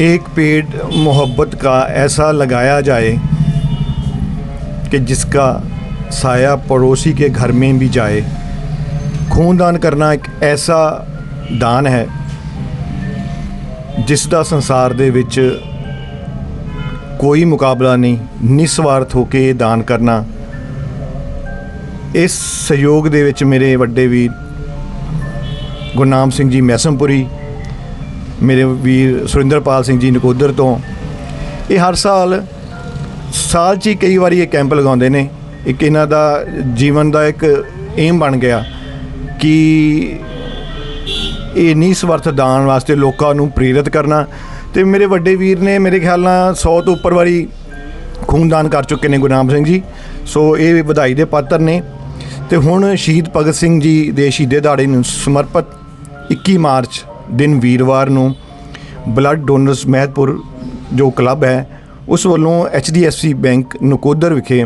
एक पेड़ मोहब्बत का ऐसा लगाया जाए कि जिसका साया पड़ोसी के घर में भी जाए खूनदान ਕਰਨਾ ਇੱਕ ਐਸਾ ਦਾਨ ਹੈ ਜਿਸ ਦਾ ਸੰਸਾਰ ਦੇ ਵਿੱਚ ਕੋਈ ਮੁਕਾਬਲਾ ਨਹੀਂ ਨਿਸਵਾਰਥ ਹੋ ਕੇ ਇਹ ਦਾਨ ਕਰਨਾ ਇਸ ਸਹਿਯੋਗ ਦੇ ਵਿੱਚ ਮੇਰੇ ਵੱਡੇ ਵੀਰ ਗੁਰਨਾਮ ਸਿੰਘ ਜੀ ਮੈਸਮਪੁਰੀ ਮੇਰੇ ਵੀਰ ਸੁਰਿੰਦਰਪਾਲ ਸਿੰਘ ਜੀ ਨਕੋਦਰ ਤੋਂ। ਇਹ ਹਰ ਸਾਲ ਸਾਲ 'ਚ ਹੀ ਕਈ ਵਾਰੀ ਇਹ ਕੈਂਪ ਲਗਾਉਂਦੇ ਨੇ। ਇੱਕ ਇਹਨਾਂ ਦਾ ਜੀਵਨ ਦਾ ਇੱਕ ਏਮ ਬਣ ਗਿਆ ਕਿ ਇਹ ਨਿਸਵਾਰਥ ਦਾਨ ਵਾਸਤੇ ਲੋਕਾਂ ਨੂੰ ਪ੍ਰੇਰਿਤ ਕਰਨਾ। ਤੇ ਮੇਰੇ ਵੱਡੇ ਵੀਰ ਨੇ ਮੇਰੇ ਖਿਆਲ ਨਾਲ 100 ਤੋਂ ਉੱਪਰ ਵਾਰੀ ਖੂਨਦਾਨ ਕਰ ਚੁੱਕੇ ਨੇ ਗੁਰਨਾਮ ਸਿੰਘ ਜੀ। ਸੋ ਇਹ ਵਧਾਈ ਦੇ ਪਾਤਰ ਨੇ। ਤੇ ਹੁਣ ਸ਼ਹੀਦ ਭਗਤ ਸਿੰਘ ਜੀ ਦੇ ਸ਼ਹੀਦੇ ਦਿਹਾੜੇ ਨੂੰ ਸਮਰਪਿਤ 21 ਮਾਰਚ ਦਿਨ ਵੀਰਵਾਰ ਨੂੰ ਬਲੱਡ ਡੋਨਰਸ ਮਹਿਤਪੁਰ ਜੋ ਕਲੱਬ ਹੈ, ਉਸ ਵੱਲੋਂ HDFC ਬੈਂਕ ਨਕੋਦਰ ਵਿਖੇ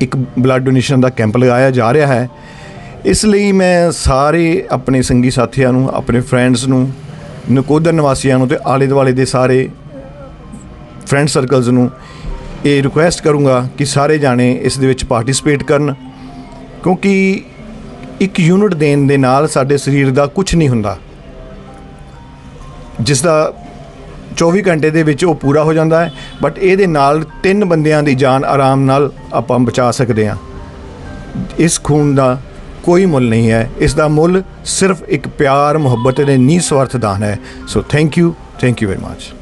ਇੱਕ ਬਲੱਡ ਡੋਨੇਸ਼ਨ ਦਾ ਕੈਂਪ ਲਗਾਇਆ ਜਾ ਰਿਹਾ ਹੈ। ਇਸ ਲਈ ਮੈਂ ਸਾਰੇ ਆਪਣੇ ਸੰਗੀ ਸਾਥੀਆਂ ਨੂੰ, ਆਪਣੇ ਫਰੈਂਡਸ ਨੂੰ, ਨਕੋਦਰ ਨਿਵਾਸੀਆਂ ਨੂੰ ਤੇ ਆਲੇ ਦੁਆਲੇ ਦੇ ਸਾਰੇ ਫਰੈਂਡ ਸਰਕਲਸ ਨੂੰ ਇਹ ਰਿਕੁਐਸਟ ਕਰੂੰਗਾ ਕਿ ਸਾਰੇ ਜਾਣੇ ਇਸ ਦੇ ਵਿੱਚ ਪਾਰਟਿਸਿਪੇਟ ਕਰਨ, ਕਿਉਂਕਿ ਇੱਕ ਯੂਨਿਟ ਦੇਣ ਦੇ ਨਾਲ ਸਾਡੇ ਸਰੀਰ ਦਾ ਕੁਝ ਨਹੀਂ ਹੁੰਦਾ। ਜਿਸ ਦਾ 24 ਘੰਟੇ ਦੇ ਵਿੱਚ ਉਹ ਪੂਰਾ ਹੋ ਜਾਂਦਾ ਹੈ ਬਟ ਇਹਦੇ ਨਾਲ ਤਿੰਨ ਬੰਦਿਆਂ ਦੀ ਜਾਨ ਆਰਾਮ ਨਾਲ ਆਪਾਂ ਬਚਾ ਸਕਦੇ ਹਾਂ। ਇਸ ਖੂਨ ਦਾ ਕੋਈ ਮੁੱਲ ਨਹੀਂ ਹੈ। ਇਸ ਦਾ ਮੁੱਲ ਸਿਰਫ ਇੱਕ ਪਿਆਰ ਮੁਹੱਬਤ ਦੇ ਨਿਸਵਾਰਥ ਦਾਨ ਹੈ। So thank you thank you very much